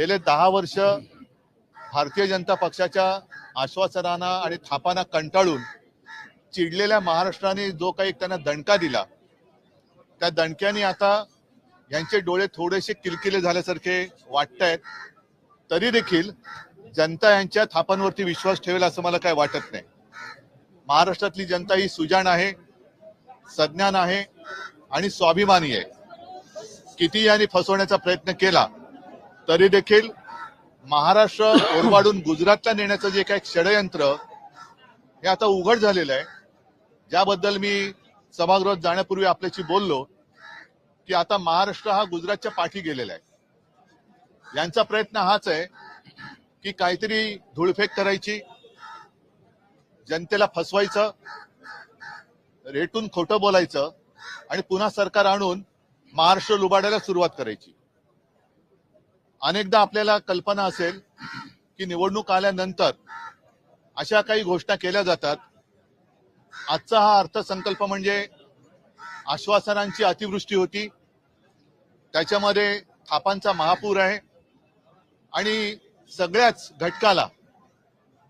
गेले दहा वर्ष भारतीय जनता पक्षाच्या आश्वासनांना आणि थापांना कंटाळून चिडलेल्या महाराष्ट्राने जो काही त्यांना दणका दिला त्या दणक्याने आता यांचे डोळे थोडेसे किलकिले झाल्यासारखे वाटत आहेत तरी देखील जनता यांच्या थापांवरती विश्वास ठेवेल असं मला काय वाटत नाही. महाराष्ट्रातली जनता ही सुजाण आहे सज्ञान आहे आणि स्वाभिमानी आहे. किती यांनी फसवण्याचा प्रयत्न केला तरी देखील महाराष्ट्र ओरवाडून गुजरातला नेण्याचं जे काही षडयंत्र हे आता उघड झालेलं आहे. ज्याबद्दल मी सभागृहात जाण्यापूर्वी आपल्याशी बोललो की आता महाराष्ट्र हा गुजरातच्या पाठी गेलेला आहे. यांचा प्रयत्न हाच आहे की काहीतरी धुळफेक करायची जनतेला फसवायचं रेटून खोटं बोलायचं आणि पुन्हा सरकार आणून महाराष्ट्र लुबाडायला सुरुवात करायची. अनेकदा आपल्याला कल्पना असेल की निवडणूक आल्यानंतर अशा काही घोषणा केल्या जातात. आजचा हा अर्थसंकल्प म्हणजे आश्वासनांची अतिवृष्टी होती. त्याच्यामध्ये थापांचा महापूर आहे. आणि सगळ्याच घटकाला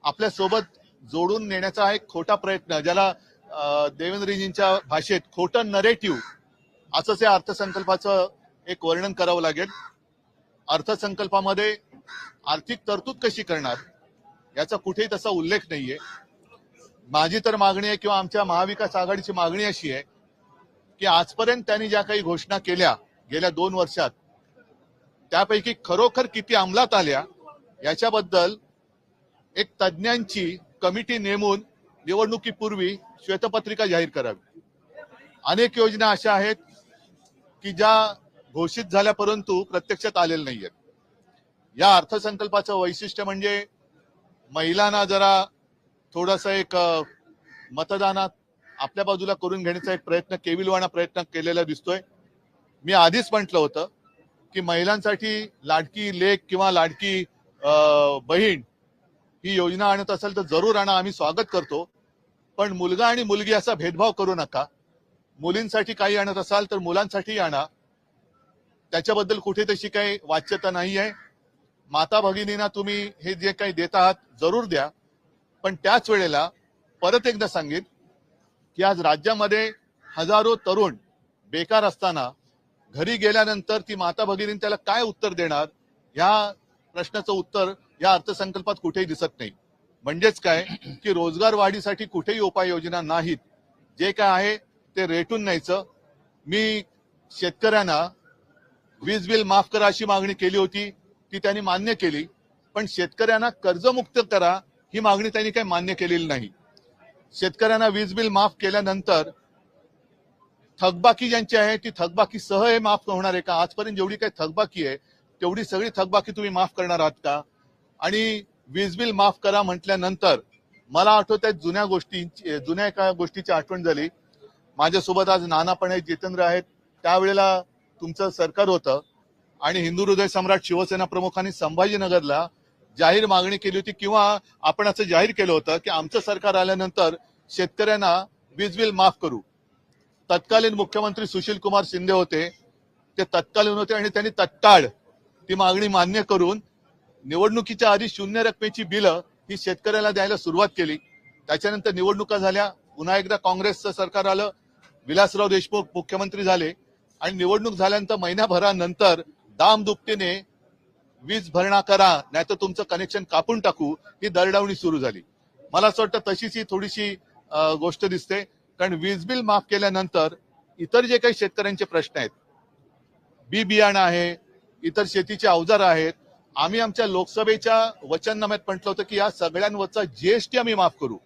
आपल्यासोबत जोडून नेण्याचा हा एक खोटा प्रयत्न ज्याला देवेंद्रजींच्या भाषेत खोटं नरेटिव्ह असंच या अर्थसंकल्पाचं एक वर्णन करावं लागेल. अर्थसंकल्पामध्ये आर्थिक तरतूद कशी करणार याचा कुठेही तसा उल्लेख नाहीये. माझी तर मागणी आहे किंवा आमच्या महाविकास आघाडीची मागणी अशी आहे की आजपर्यंत त्यांनी ज्या काही घोषणा केल्या गेल्या दोन वर्षात त्यापैकी खरोखर किती अंमलात आल्या याच्याबद्दल एक तज्ज्ञांची कमिटी नेमून निवडणुकीपूर्वी श्वेतपत्रिका जाहीर करावी. अनेक योजना अशा आहेत की ज्या घोषित झाल्या परंतु प्रत्यक्षात आलेल्या आहेत या अर्थसंकल्पाचं वैशिष्ट्य म्हणजे महिलांना जरा थोडासा एक मतदानात आपल्या बाजूला करून घेण्याचा एक प्रयत्न केविलवाणा प्रयत्न केलेला दिसतोय. मी आधीच म्हटलं होतं की महिलांसाठी लाडकी लेख किंवा लाडकी बहीण ही योजना आणत असेल तर जरूर आणा आम्ही स्वागत करतो. पण मुलगा आणि मुलगी असा भेदभाव करू नका. मुलींसाठी काही आणत असाल तर मुलांसाठी आणा. त्याच्याबद्दल कुठे तशी काही वाच्यता नाही आहे. माता भगिनींना तुम्ही हे जे काही देत आहात जरूर द्या. पण त्याच वेळेला परत एकदा सांगेन की आज राज्यामध्ये हजारो तरुण बेकार असताना घरी गेल्यानंतर ती माता भगिनी त्याला काय उत्तर देणार? ह्या प्रश्नाचं उत्तर या अर्थसंकल्पात कुठेही दिसत नाही. म्हणजेच काय? की रोजगार वाढीसाठी कुठेही उपाययोजना नाहीत. जे काय आहे ते रेटून न्यायचं. मी शेतकऱ्यांना वीज बिल माफ करा अशी मागणी केली होती ती त्यांनी मान्य केली. पण शेतकऱ्यांना कर्जमुक्त करा ही मागणी त्यांनी काही मान्य केलेली नाही. शेतकऱ्यांना वीज बिल माफ केल्यानंतर थकबाकी ज्यांची आहे ती थकबाकी सह हे माफ होणार आहे का? आजपर्यंत जेवढी काही थकबाकी आहे तेवढी सगळी थकबाकी तुम्ही माफ करणार आहात का? आणि वीज बिल माफ करा म्हटल्यानंतर मला आठवत आहे जुन्या गोष्टी जुन्या एका गोष्टीची आठवण झाली. माझ्यासोबत आज नाना पण आहेत जितेंद्र आहेत. त्यावेळेला तुमचं सरकार होतं आणि हिंदू हृदय सम्राट शिवसेना प्रमुखांनी संभाजीनगरला जाहीर मागणी केली होती किंवा आपण असं जाहीर केलं होतं की आमचं सरकार आल्यानंतर शेतकऱ्यांना वीज बिल माफ करू. तत्कालीन मुख्यमंत्री सुशील कुमार शिंदे होते. ते तत्कालीन होते आणि त्यांनी तत्काळ ती मागणी मान्य करून निवडणुकीच्या आधी शून्य रकमेची बिलं ही शेतकऱ्याला द्यायला सुरुवात केली. त्याच्यानंतर निवडणुका झाल्या. पुन्हा एकदा काँग्रेसचं सरकार आलं. विलासराव देशमुख मुख्यमंत्री झाले. आणि निवडणूक झाल्यानंतर महिन्याभरानंतर दाम दुपटीने वीज भरणा करा नाहीतर तुमचं कनेक्शन कापून टाकू ही दरडावणी सुरू झाली. मला असं वाटतं तशीच ही थोडीशी गोष्ट दिसते. कारण वीज बिल माफ केल्यानंतर इतर जे काही शेतकऱ्यांचे प्रश्न आहेत बी बियाणं आहे इतर शेतीचे अवजार आहेत आम्ही आमच्या लोकसभेच्या वचननाम्यात म्हटलं होतं की या सगळ्यांवरचा जीएसटी आम्ही माफ करू.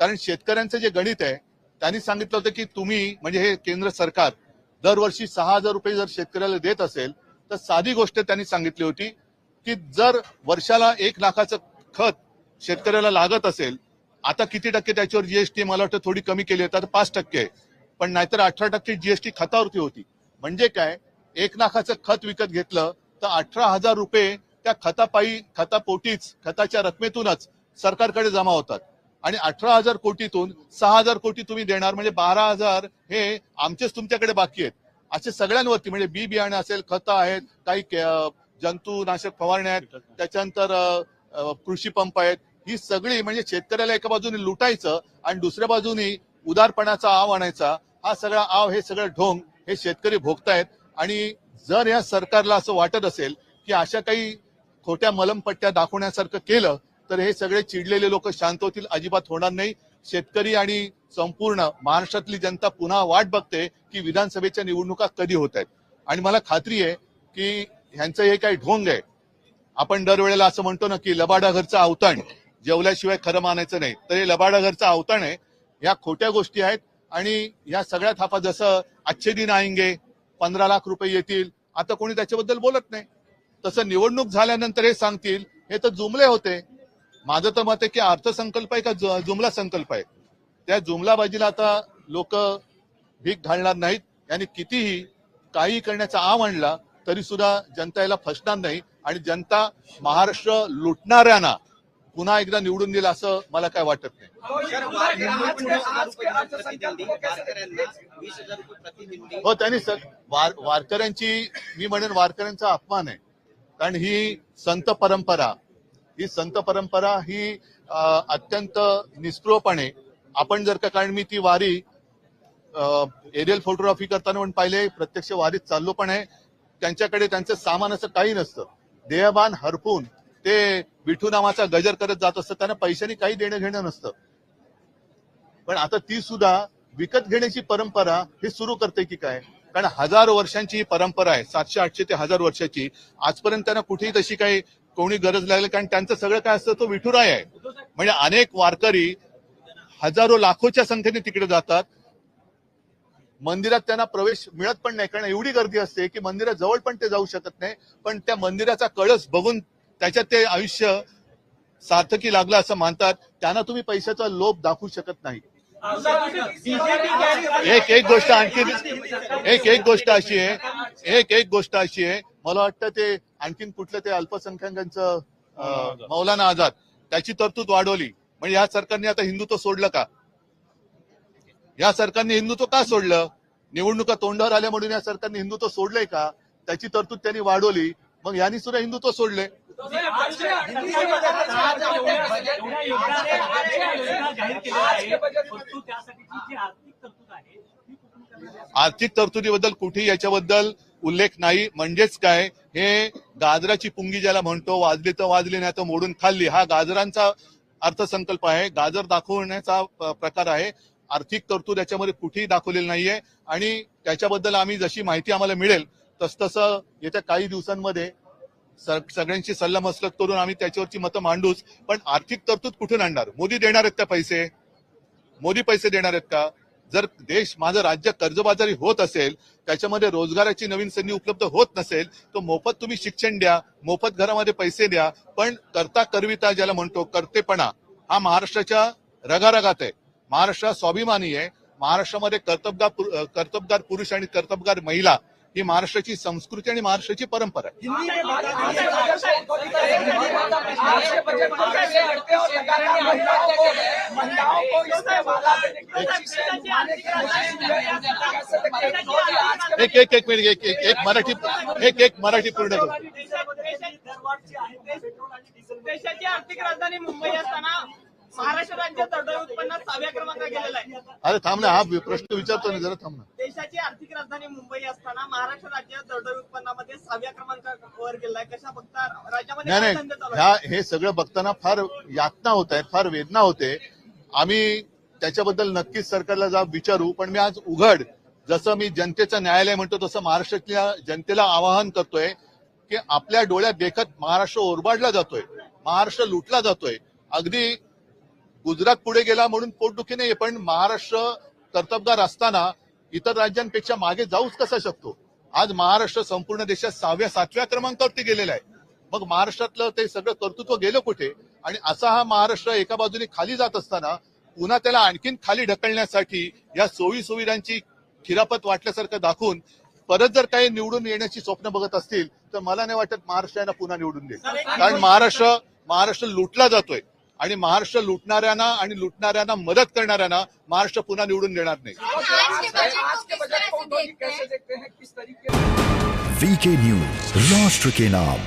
कारण शेतकऱ्यांचं जे गणित आहे त्यांनी सांगितलं होतं की तुम्ही म्हणजे हे केंद्र सरकार दरवर्षी सहा हजार रुपये जर शेतकऱ्याला देत असेल तर साधी गोष्ट त्यांनी सांगितली होती की जर वर्षाला एक लाखाचं खत शेतकऱ्याला लागत असेल आता किती टक्के त्याच्यावर जीएसटी मला वाटतं थोडी कमी केली होती आता पाच टक्के आहे. पण नाहीतर अठरा टक्के जीएसटी खतावरती होती. म्हणजे काय? एक लाखाचं खत विकत घेतलं तर अठरा हजार रुपये त्या खतापायी खतापोटीच खताच्या रकमेतूनच सरकारकडे जमा होतात. आणि अठरा हजार कोटीतून सहा हजार कोटी तुम्ही देणार म्हणजे बारा हजार हे आमचेच तुमच्याकडे बाकी आहेत. असे सगळ्यांवरती म्हणजे बी बियाणे असेल खतं आहेत काही जंतुनाशक फवारण्या आहेत त्याच्यानंतर कृषी पंप आहेत. ही सगळी म्हणजे शेतकऱ्याला एका बाजूने लुटायचं आणि दुसऱ्या बाजूनी उदारपणाचा आव आणायचा हा सगळा आव हे सगळं ढोंग हे शेतकरी भोगतायत. आणि जर या सरकारला असं वाटत असेल की अशा काही खोट्या मलमपट्ट्या दाखवण्यासारखं केलं तर हे सगळे चिडलेले लोक शांत होतील अजिबात होणार नाही. शेतकरी आणि संपूर्ण महाराष्ट्रातली जनता पुन्हा वाट बघते की विधानसभेच्या निवडणुका कधी होत आहेत. आणि मला खात्री आहे की ह्यांचं हे काही ढोंग आहे. आपण दरवेळेला असं म्हणतो ना की लबाडा घरचं अवताण जेवल्याशिवाय खरं मानायचं नाही. तर हे लबाडा घरचं अवताण आहे. ह्या खोट्या गोष्टी आहेत. आणि या सगळ्या थापा जसं आजचे दिन आएंगे पंधरा लाख रुपये येतील आता कोणी त्याच्याबद्दल बोलत नाही. तसं निवडणूक झाल्यानंतर हे सांगतील हे तर जुमले होते. माझं तर मत आहे की अर्थसंकल्प आहे का जुमला संकल्प आहे? त्या जुमलाबाजीला आता लोक भीक घालणार नाहीत. यांनी कितीही काही करण्याचा आव आणला तरी सुद्धा जनता याला फसणार नाही. आणि जनता महाराष्ट्र लुटणाऱ्यांना पुन्हा एकदा निवडून दिला असं मला काय वाटत नाही. हो त्यांनी वारकऱ्यांची मी म्हणेन वारकऱ्यांचा अपमान आहे. कारण ही संत परंपरा ही संत परंपरा ही अत्यंत निस्पृहपणे आपण जर का कारण मी ती वारी एरियल फोटोग्राफी करताना पण पाहिले प्रत्यक्ष वारीत चाललो पण आहे त्यांच्याकडे त्यांचं सामान असं काही नसतं. देहबान हरपून ते विठू नामाचा गजर करत जात असतं त्यांना पैशांनी काही देणं घेणं नसतं. पण आता ती सुद्धा विकत घेण्याची परंपरा हे सुरू करते की काय? कारण हजारो वर्षांची ही परंपरा आहे सातशे आठशे ते हजार वर्षाची. आजपर्यंत त्यांना कुठेही तशी काही कोणी गरज लागली कारण त्यांचं सगळं काय असतं तो विठुराय आहे. म्हणजे अनेक वारकरी हजारो लाखोच्या संख्येने तिकडे जातात. मंदिरात त्यांना प्रवेश मिळत पण नाही कारण एवढी गर्दी असते की मंदिरात जवळ पण ते जाऊ शकत नाही. पण त्या मंदिराचा कळस बघून त्याच्यात ते आयुष्य सार्थकी लागलं असं मानतात. त्यांना तुम्ही पैशाचा लोभ दाखवू शकत नाही. एक एक गोष्ट आणखी एक एक गोष्ट अशी आहे. एक एक गोष्ट अशी आहे. मला वाटतं ते आणखीन कुठलं ते अल्पसंख्याकांचं मौलाना आझाद. त्याची तरतूद वाढवली. म्हणजे या सरकारने आता हिंदुत्व सोडलं का? या सरकारने हिंदुत्व का सोडलं? निवडणुका तोंडावर आल्या म्हणून या सरकारने हिंदुत्व सोडलंय का? त्याची तरतूद त्यांनी वाढवली. मग यांनी सुद्धा हिंदुत्व सोडले. आर्थिक तरतुदीबद्दल कुठेही याच्याबद्दल उल्लेख नाही. म्हणजेच काय? हे गाजराची पुंगी ज्याला म्हणतो वाजली तर वाजली नाही तर मोडून खाल्ली हा गाजरांचा अर्थसंकल्प आहे. गाजर दाखवण्याचा प्रकार आहे. आर्थिक तरतूद याच्यामध्ये कुठेही दाखवलेली नाहीये. आणि त्याच्याबद्दल आम्ही जशी माहिती आम्हाला मिळेल तस तसं येत्या काही दिवसांमध्ये सगळ्यांशी सल्लामसलत करून आम्ही त्याच्यावरची मतं मांडूच. पण आर्थिक तरतूद कुठून आणणार? मोदी देणार आहेत का पैसे? मोदी पैसे देणार आहेत का? जर देश माझं राज्य कर्जबाजारी होत असेल त्याच्यामध्ये रोजगाराची नवीन संधी उपलब्ध होत नसेल तर मोफत तुम्ही शिक्षण द्या मोफत घरामध्ये पैसे द्या पण करता करविता ज्याला म्हणतो कर्तेपणा हा महाराष्ट्राच्या रगारगात आहे. महाराष्ट्र स्वाभिमानी आहे. महाराष्ट्रामध्ये कर्तबगार कर्तबगार पुरुष आणि कर्तबगार महिला ही महाराष्ट्राची संस्कृती आणि महाराष्ट्राची परंपरा आहे. एक एक एक मिनिट एक एक एक मराठी एक एक मराठी पूर्ण करू. देशाची आर्थिक राजधानी मुंबई असताना महाराष्ट्र राज्य दरडोई उत्पन्नात सहाव्या क्रमांकावर गेलेला आहे. अरे थांब ना हा प्रश्न विचारतो ना जरा थांब ना. देशाची आर्थिक राजधानी मुंबई असताना महाराष्ट्र राज्य दरडोई उत्पन्नामध्ये सहाव्या क्रमांकावर गेलाय कशा बघता राज्यामध्ये नाही काय नाही धंदे चालू ह्या आहेत? हे सगळं बघताना फार यातना होत आहेत फार वेदना होते. आम्ही त्याच्याबद्दल नक्कीच सरकारला जाब विचारू पण मी आज उघड जसं मी जनतेचं न्यायालय म्हणतो तसं महाराष्ट्रातल्या जनतेला आवाहन करतोय की आपल्या डोळ्यात देखत महाराष्ट्र ओरबाडला जातोय महाराष्ट्र लुटला जातोय. अगदी गुजरात पुढे गेला म्हणून पोटदुखी नाही पण महाराष्ट्र कर्तबगार असताना इतर राज्यांपेक्षा मागे जाऊच कसा शकतो? आज महाराष्ट्र संपूर्ण देशात सहाव्या सातव्या क्रमांकावरती गेलेला आहे. मग महाराष्ट्रातलं ते सगळं कर्तृत्व गेलं कुठे? आणि असा हा महाराष्ट्र एका बाजूने खाली जात असताना पुन्हा त्याला आणखीन खाली ढकलण्यासाठी या सोयी सुविधांची खिरापत वाटल्यासारखं दाखवून परत जर काही निवडून येण्याची स्वप्न बघत असतील तर मला नाही वाटत महाराष्ट्र यांना पुन्हा निवडून देईल. कारण महाराष्ट्र महाराष्ट्र लुटला जातोय. आणि महाराष्ट्र लुटणाऱ्यांना आणि लुटणाऱ्यांना मदत करणाऱ्यांना महाराष्ट्र पुन्हा निवडून देणार नाही. आज के न्यूज राष्ट्र के नाम।